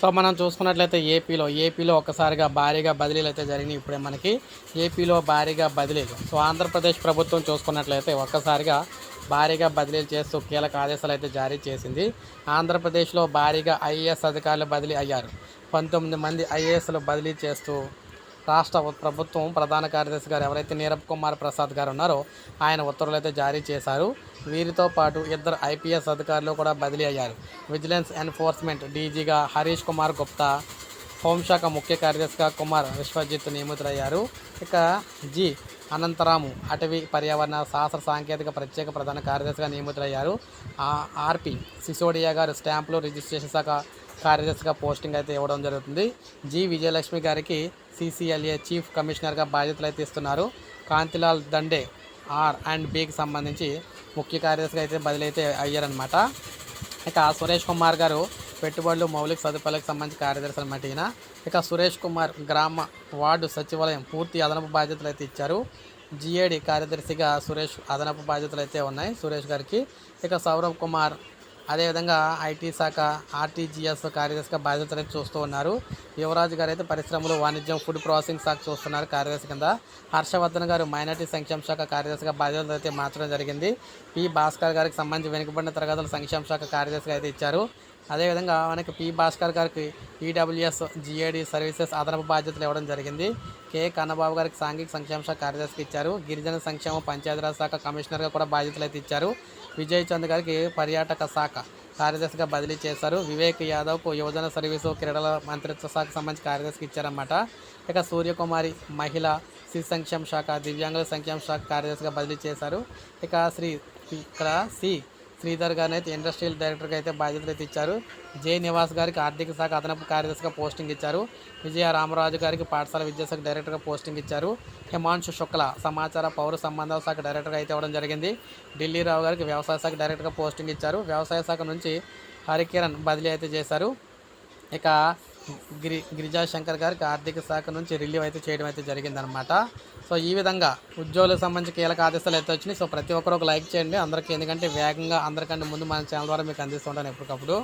So మనం చూసుకున్నట్లయితే ఏపీలో ఏపీలో ఒక్కసారిగా భారీగా బదిలీలు అయితే జరిగినాయి ఇప్పుడే మనకి. ఏపీలో భారీగా బదిలీలు. సో ఆంధ్రప్రదేశ్ ప్రభుత్వం చూసుకున్నట్లయితే ఒక్కసారిగా భారీగా బదిలీలు చేస్తూ కీలక ఆదేశాలు అయితే జారీ చేసింది. ఆంధ్రప్రదేశ్లో భారీగా ఐఏఎస్ అధికారులు బదిలీ అయ్యారు. పంతొమ్మిది మంది ఐఏఎస్లు బదిలీ చేస్తూ రాష్ట్ర ప్రభుత్వం ప్రధాన కార్యదర్శి గారు ఎవరైతే నీరబ్ కుమార్ ప్రసాద్ గారు ఉన్నారో ఆయన ఉత్తర్వులు అయితే జారీ చేశారు. వీరితో పాటు ఇద్దరు ఐపీఎస్ అధికారులు కూడా బదిలీ అయ్యారు. విజిలెన్స్ ఎన్ఫోర్స్మెంట్ డీజీగా హరీష్ కుమార్ గుప్తా హోంశాఖ ముఖ్య కార్యదర్శిగా కుమార్ విశ్వజిత్ నియమితులయ్యారు. ఇక జి అనంతరాము అటవీ పర్యావరణ శాస్త్ర సాంకేతిక ప్రత్యేక ప్రధాన కార్యదర్శిగా నియమితులయ్యారు. ఆర్పి సిసోడియా గారు స్టాంపులు రిజిస్ట్రేషన్ శాఖ కార్యదర్శిగా పోస్టింగ్ అయితే ఇవ్వడం జరుగుతుంది. జి విజయలక్ష్మి గారికి సిసిఎల్ఏ చీఫ్ కమిషనర్గా బాధ్యతలు అయితే ఇస్తున్నారు. కాంతిలాల్ దండే ఆర్ అండ్ బికి సంబంధించి ముఖ్య కార్యదర్శిగా అయితే బదిలీ అయితే అయ్యారనమాట ఇక సురేష్ కుమార్ గారు పెట్టుబడులు మౌలిక సదుపాయాలకు సంబంధించి కార్యదర్శి అనమాట ఈయన ఇక సురేష్ కుమార్ గ్రామ వార్డు సచివాలయం పూర్తి అదనపు బాధ్యతలు అయితే ఇచ్చారు. జిఏడి కార్యదర్శిగా సురేష్ అదనపు బాధ్యతలు అయితే ఉన్నాయి. సురేష్ గారికి ఇక సౌరవ్ కుమార్ అదేవిధంగా ఐటీ శాఖ ఆర్టీజీఎస్ కార్యదర్శిగా బాధ్యతలు అయితే చూస్తూ ఉన్నారు. యువరాజు గారు అయితే పరిశ్రమలు వాణిజ్యం ఫుడ్ ప్రాసెసింగ్ శాఖ చూస్తున్నారు కార్యదర్శి కింద. హర్షవర్ధన్ గారు మైనార్టీ సంక్షేమ శాఖ కార్యదర్శిగా బాధ్యతలు అయితే మార్చడం జరిగింది. పి భాస్కర్ గారికి సంబంధించి వెనుకబడిన తరగతుల సంక్షేమ శాఖ కార్యదర్శిగా అయితే ఇచ్చారు. అదేవిధంగా మనకి పి భాస్కర్ గారికి ఈడబ్ల్యూఎస్ జిఏడి సర్వీసెస్ అదనపు బాధ్యతలు ఇవ్వడం జరిగింది. కె కన్నబాబు గారికి సాంఘిక సంక్షేమ శాఖ కార్యదర్శికి ఇచ్చారు. గిరిజన సంక్షేమ పంచాయతీరాజ్ శాఖ కమిషనర్గా కూడా బాధ్యతలు అయితే ఇచ్చారు. విజయ్ చంద్ గారికి పర్యాటక శాఖ కార్యదర్శిగా బదిలీ చేశారు. వివేక్ యాదవ్కు యువజన సర్వీసు క్రీడల మంత్రిత్వ శాఖకు సంబంధించి కార్యదర్శికి ఇచ్చారన్నమాట. ఇక సూర్యకుమారి మహిళ శిశు సంక్షేమ శాఖ దివ్యాంగుల సంక్షేమ శాఖ కార్యదర్శిగా బదిలీ చేశారు. ఇక శ్రీ ఇక్కడ సి శ్రీధర్ గారిని అయితే ఇండస్ట్రియల్ డైరెక్టర్గా అయితే బాధ్యతలు అయితే ఇచ్చారు. జే నివాస్ గారికి ఆర్థిక శాఖ అదనపు కార్యదర్శిగా పోస్టింగ్ ఇచ్చారు. విజయ రామరాజు గారికి పాఠశాల విద్యాశాఖ డైరెక్టర్గా పోస్టింగ్ ఇచ్చారు. హిమాంశు శుక్ల సమాచార పౌర సంబంధాల శాఖ డైరెక్టర్గా అయితే ఇవ్వడం జరిగింది. ఢిల్లీ రావు గారికి వ్యవసాయ శాఖ డైరెక్టర్గా పోస్టింగ్ ఇచ్చారు. వ్యవసాయ శాఖ నుంచి హరికిరణ్ బదిలీ అయితే చేశారు. ఇక గిరి గిరిజా శంకర్ గారికి ఆర్థిక శాఖ నుంచి రిలీవ్ అయితే చేయడం అయితే జరిగిందనమాట సో ఈ విధంగా ఉద్యోగులకు సంబంధించి కీలక ఆదేశాలు అయితే వచ్చినాయి. సో ప్రతి ఒక్కరు ఒక లైక్ చేయండి. అందరికీ ఎందుకంటే వేగంగా అందరికంటే ముందు మన ఛానల్ ద్వారా మీకు అందిస్తుంటాను ఎప్పటికప్పుడు.